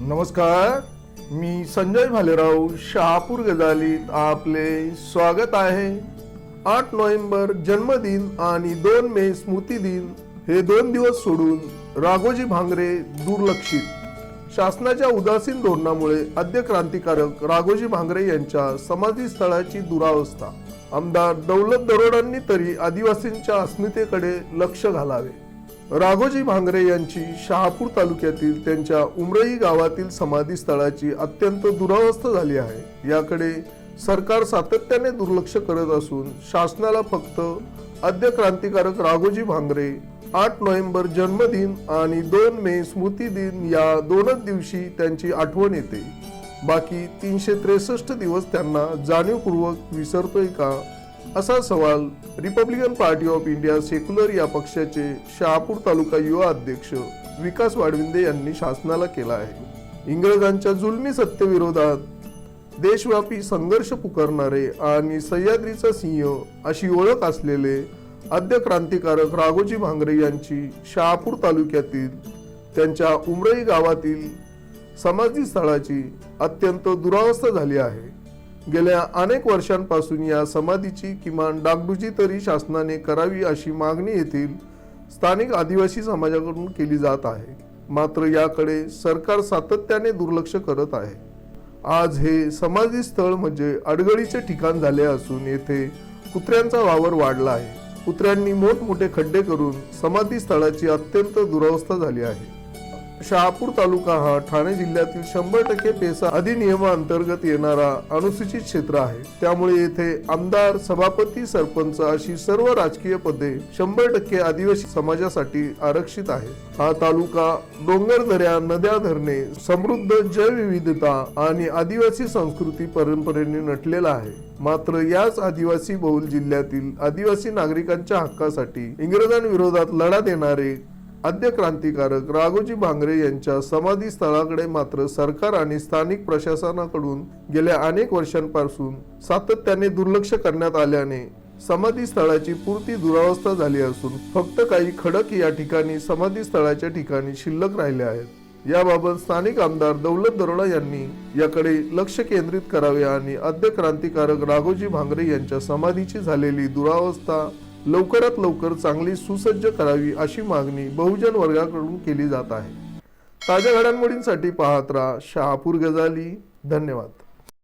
नमस्कार मी संजय भालेराव शहापूर गजालीत आपले स्वागत आहे. आठ नोव्हेंबर जन्मदिन आणि दोन मे स्मृती दिन हे दोन दिवस सोडून राघोजी भांगरे दुर्लक्षित. शासनाच्या उदासीन धोरणामुळे आद्य क्रांतिकारक राघोजी भांगरे यांच्या समाधी स्थळाची दुरावस्था. आमदार दौलत दरोडांनी तरी आदिवासींच्या अस्मितेकडे लक्ष घालावे. राघोजी भांगरे यांची शहापूर तालुक्यातील त्यांच्या उमरई गावातील समाधी स्थळाची अत्यंत दुरावस्था झाली आहे. याकडे सरकार सातत्याने दुर्लक्ष करत असून शासनाला फक्त आद्य क्रांतिकारक राघोजी भांगरे आठ नोव्हेंबर जन्मदिन आणि दोन मे स्मृती दिन या दोनच दिवशी त्यांची आठवण येते. बाकी तीनशे त्रेसष्ट दिवस त्यांना जाणीवपूर्वक विसरतोय का? असा सवाल Republican Party of India Secular या पक्षाचे शहापूर तालुका युवा अध्यक्ष विकास वाडविंदे यांनी शासनाला केला आहे. इंग्रजांच्या जुलमी सत्तेविरोधात देशव्यापी संघर्ष पुकारणारे आणि सह्याद्रीचा सिंह अशी ओळख असलेले आद्य क्रांतिकारक राघोजी भांगरे यांची शहापूर तालुक्यातील त्यांच्या उमरई गावातील समाधी स्थळाची अत्यंत दुरावस्था झाली आहे. गेल्या अनेक वर्षांपासून या समाधीची किमान डागडुजी तरी शासनाने करावी अशी मागणी येथील स्थानिक आदिवासी समाजाकडून केली जात आहे. मात्र याकडे सरकार सातत्याने दुर्लक्ष करत आहे. आज हे समाधी स्थळ म्हणजे अडगळीचे ठिकाण झाले असून येथे कुत्र्यांचा वावर वाढला आहे. कुत्र्यांनी मोठमोठे खड्डे करून समाधी स्थळाची अत्यंत दुरावस्था झाली आहे. शहापूर तालुका हा ठाणे जिल्ह्यातील शंभर टक्के पेसा अधिनियमाअंतर्गत येणारा अनुसूचित क्षेत्र आहे. त्यामुळे येथे आमदार सभापती सरपंच अशी सर्व राजकीय पदे शंभर टक्के आदिवासी समाजासाठी आरक्षित आहे हा तालुका डोंगर दऱ्या नद्या धरणे समृद्ध जैवविविधता आणि आदिवासी संस्कृती परंपरेने नटलेला आहे. मात्र याच आदिवासी बहुल जिल्ह्यातील आदिवासी नागरिकांच्या हक्कासाठी इंग्रजांविरोधात लढा देणारे आद्य क्रांतिकारक राघोजी भांगरे यांच्या समाधी स्थळाकडे मात्र सरकार आणि स्थानिक प्रशासनाकडून गेल्या अनेक वर्षांपासून सातत्याने दुर्लक्ष करण्यात आल्याने समाधी स्थळाची पूर्ती दुरावस्था झाली असून फक्त काही खडक या ठिकाणी समाधी स्थळाच्या ठिकाणी शिल्लक राहिले आहेत. याबाबत स्थानिक आमदार दौलत दरोडा यांनी याकडे लक्ष केंद्रित करावे आणि आद्य क्रांतिकारक राघोजी भांगरे यांच्या समाधीची झालेली दुरावस्था लवकरात लवकर चांगली सुसज्ज करावी अशी मागणी बहुजन वर्गाकडून केली जात आहे. ताज्या घडामोडींसाठी पाहत राहा शहापूर गजाली. धन्यवाद.